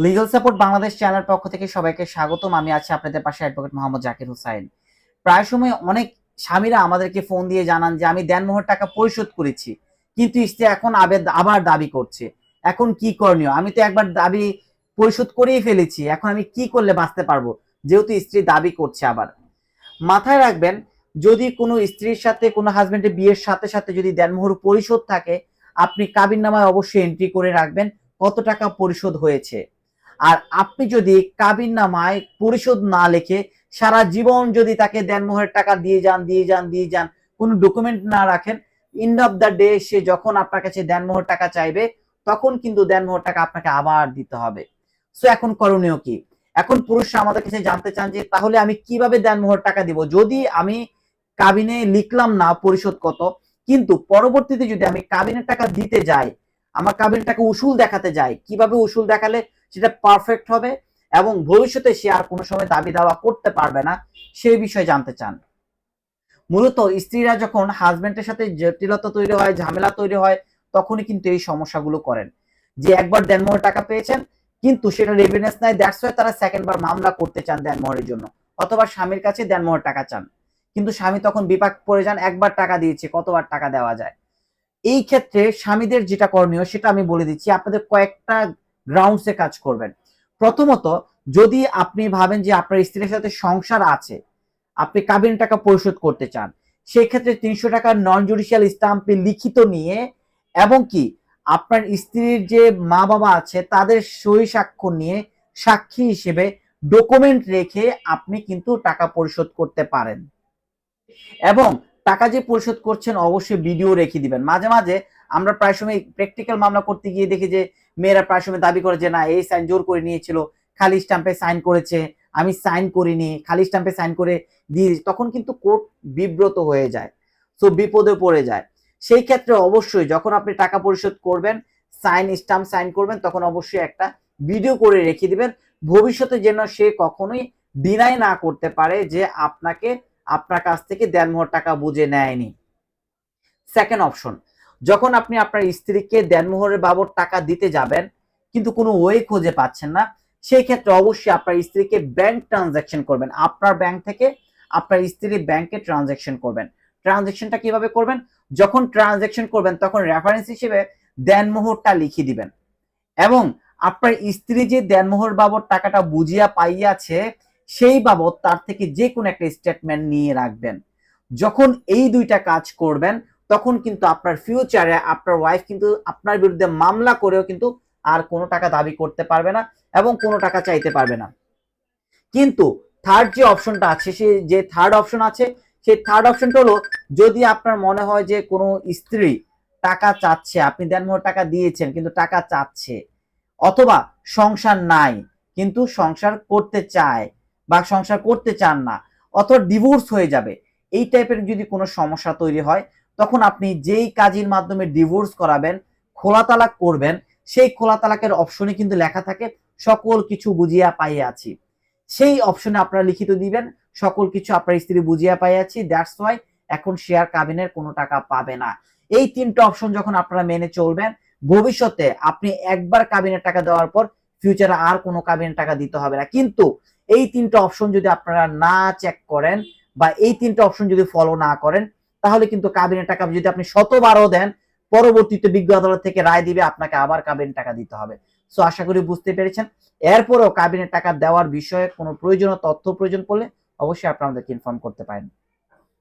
Legal support Bangladesh channel পক্ষ থেকে সবাইকে স্বাগতম। আমি আছি আপনাদের পাশে অ্যাডভোকেট মোহাম্মদ জাকির হুসাইন। প্রায় সময় অনেক স্বামীরা আমাদেরকে ফোন দিয়ে জানান যে, আমি দেনমোহর টাকা পরিশোধ করেছি, কিন্তু স্ত্রী এখন আবে- আবার দাবি করছে। এখন কি করণীয়? আমি তো একবার দাবি পরিশোধ করেই ফেলেছি, এখন আমি কি করলে বাঁচতে পারব? যেহেতু স্ত্রী দাবি করছে আবার। মাথায় রাখবেন, যদি কোনো স্ত্রীর সাথে, কোনো হাজবেন্ডের বিয়ের সাথে সাথে যদি দেনমোহর পরিশোধ থাকে, আপনি কাবিন নামায় অবশ্যই এন্ট্রি করে রাখবেন কত টাকা পরিশোধ হয়েছে। আর আপনি যদি কাবিন নামায় পরিশোধ না লিখে সারা জীবন যদি তাকে দেনমোহরের টাকা, দিয়ে যান দিয়ে যান দিয়ে যান, কোনো ডকুমেন্ট না রাখেন এন্ড অফ দ্য ডে সে যখন আপনার কাছে দেনমোহর টাকা চাইবে, তখন কিন্তু দেনমোহর টাকা আপনাকে আবার দিতে হবে। সো এখন করণীয় কি? এখন পুরুষরা আমাদের কাছে জানতে চান যে, তাহলে আমি কীভাবে দেনমোহর টাকা দিব? যদি আমি কাবিনে লিখলাম না পরিশোধ কত, কিন্তু পরবর্তীতে যদি আমি কাবিনের টাকা দিতে যাই, আমার কাবিনের টাকা উসুল দেখাতে যাই, কীভাবে উসুল দেখালে? সেটা পারফেক্ট হবে এবং ভবিষ্যতে সে আর কোনো সময় দাবি দাওয়া করতে পারবে না সেই বিষয়ে জানতে চান। মূলত স্ত্রীরা যখন হাজবেন্ডের সাথে জটিলতা তৈরি হয়, ঝামেলা তৈরি হয়, তখনই কিন্তু এই সমস্যাগুলো করেন। যে একবার দেনমোহর টাকা পেয়েছেন, কিন্তু সেটা রেভিনেন্স নাই দ্যাটস ওয়াই তারা সেকেন্ড বার মামলা করতে চান দেনমোহরের জন্য। অথবা স্বামীর কাছে দেনমোহর টাকা চান। কিন্তু স্বামী তখন বিপাক পড়ে যান, একবার টাকা দিয়েছে, কতবার টাকা দেওয়া যায়। এই ক্ষেত্রে স্বামীদের যেটা করণীয়, সেটা আমি বলে দিচ্ছি, আপনাদের কয়েকটা গ্রাউন্ডসে কাজ করবেন। প্রথমত, যদি আপনি ভাবেন যে আপনার স্ত্রীর সাথে সংসার আছে, আপনি কাবিন টাকা পরিশোধ করতে চান সেই ক্ষেত্রে তিনশো টাকার নন জুডিশিয়াল স্টাম্পে লিখিত নিয়ে এবং কি, আপনার স্ত্রীর যে মা বাবা আছে, তাদের সই স্বাক্ষর নিয়ে সাক্ষী হিসেবে ডকুমেন্ট রেখে আপনি কিন্তু টাকা পরিশোধ করতে পারেন। এবং টাকা যে পরিশোধ করছেন, অবশ্যই ভিডিও রেখে দিবেন। মাঝে মাঝে আমরা প্রায় সময় প্র্যাকটিক্যাল মামলা করতে গিয়ে দেখি যে, মেয়েরা প্রায় সময় দাবি করে যে, না, এই সাইন জোর করে নিয়েছিল, খালি স্টাম্পে সাইন করেছে, আমি সাইন করিনি, খালি স্টাম্পে সাইন করে দিয়ে তখন কিন্তু কোর্ট বিব্রত হয়ে যায় তো বিপদে পড়ে যায়। সেই ক্ষেত্রে অবশ্যই যখন আপনি টাকা পরিশোধ করবেন, সাইন স্টাম্প সাইন করবেন, তখন অবশ্যই একটা ভিডিও করে রেখে দিবেন। ভবিষ্যতে যেন সে কখনোই ডিনাই না করতে পারে যে, আপনাকে আপনার কাছ থেকে দেনমোহর টাকা বুঝে নেয়নি। সেকেন্ড অপশন যখন আপনি আপনার স্ত্রীকে দেনমোহরের বাবদ টাকা দিতে যাবেন, কিন্তু কোনো ওয়ে খুঁজে পাচ্ছেন না, সেই ক্ষেত্রে অবশ্যই আপনার স্ত্রীকে ব্যাংক ট্রানজাকশন করবেন। আপনার ব্যাংক থেকে আপনার স্ত্রীর ব্যাংকে ট্রানজাকশন করবেন। ট্রানজাকশনটা কীভাবে করবেন? যখন ট্রানজাকশন করবেন, তখন রেফারেন্স হিসেবে দেনমোহরটা লিখে দিবেন। এবং আপনার স্ত্রী যে দেনমোহর বাবদ টাকাটা বুঝিয়া পাইয়াছে সেই বাবদ তার থেকে যে কোনো একটা স্টেটমেন্ট নিয়ে রাখবেন। যখন এই দুইটা কাজ করবেন, তখন কিন্তু আপনার ফিউচারে আপনার ওয়াইফ কিন্তু আপনার বিরুদ্ধে মামলা করেও কিন্তু আর কোনো টাকা দাবি করতে পারবে না এবং কোনো টাকা চাইতে পারবে না। কিন্তু থার্ড যে অপশনটা আছে, সে যে থার্ড অপশন আছে সেই থার্ড অপশনটা হলো যদি আপনার মনে হয় যে কোনো স্ত্রী টাকা চাচ্ছে, আপনি দেনমোহর টাকা দিয়েছেন কিন্তু টাকা চাচ্ছে, অথবা সংসার নাই কিন্তু সংসার করতে চায় বা সংসার করতে চান না, অথবা ডিভোর্স হয়ে যাবে, এই টাইপের যদি কোনো সমস্যা তৈরি হয়, তখন আপনি যেই কাজের মাধ্যমে ডিভোর্স করাবেন খোলা তালাক করবেন, সেই খোলা তালাকের অপশনে কিন্তু লেখা থাকে, সকল কিছু বুঝিয়া পাইয়াছি সেই অপশনে আপনারা লিখিত দিবেন, সকল কিছু আপনার স্ত্রী বুঝিয়া পাইয়াছি দ্যাটস ওয়াই এখন শেয়ার কাবিনের কোনো টাকা পাবে না। এই তিনটা অপশন যখন আপনারা মেনে চলবেন, ভবিষ্যতে আপনি একবার কাবিনের টাকা দেওয়ার পর ফিউচারে আর কোনো কাবিনের টাকা দিতে হবে না। কিন্তু এই তিনটা অপশন যদি আপনারা না চেক করেন বা এই তিনটা অপশন যদি ফলো না করেন, তাহলে কিন্তু কাবিনের টাকা যদি আপনি শতবারও দেন, পরবর্তীতে বিজ্ঞ আদালত থেকে রায় দিবে, আপনাকে আবার কাবিনের টাকা দিতে হবে। সো আশা করি বুঝতে পেরেছেন। এরপরেও কাবিনের টাকা দেওয়ার বিষয়ে কোনো প্রয়োজনীয় তথ্য প্রয়োজন পড়লে অবশ্যই আপনারা আমাদেরকে ইনফর্ম করতে পারেন।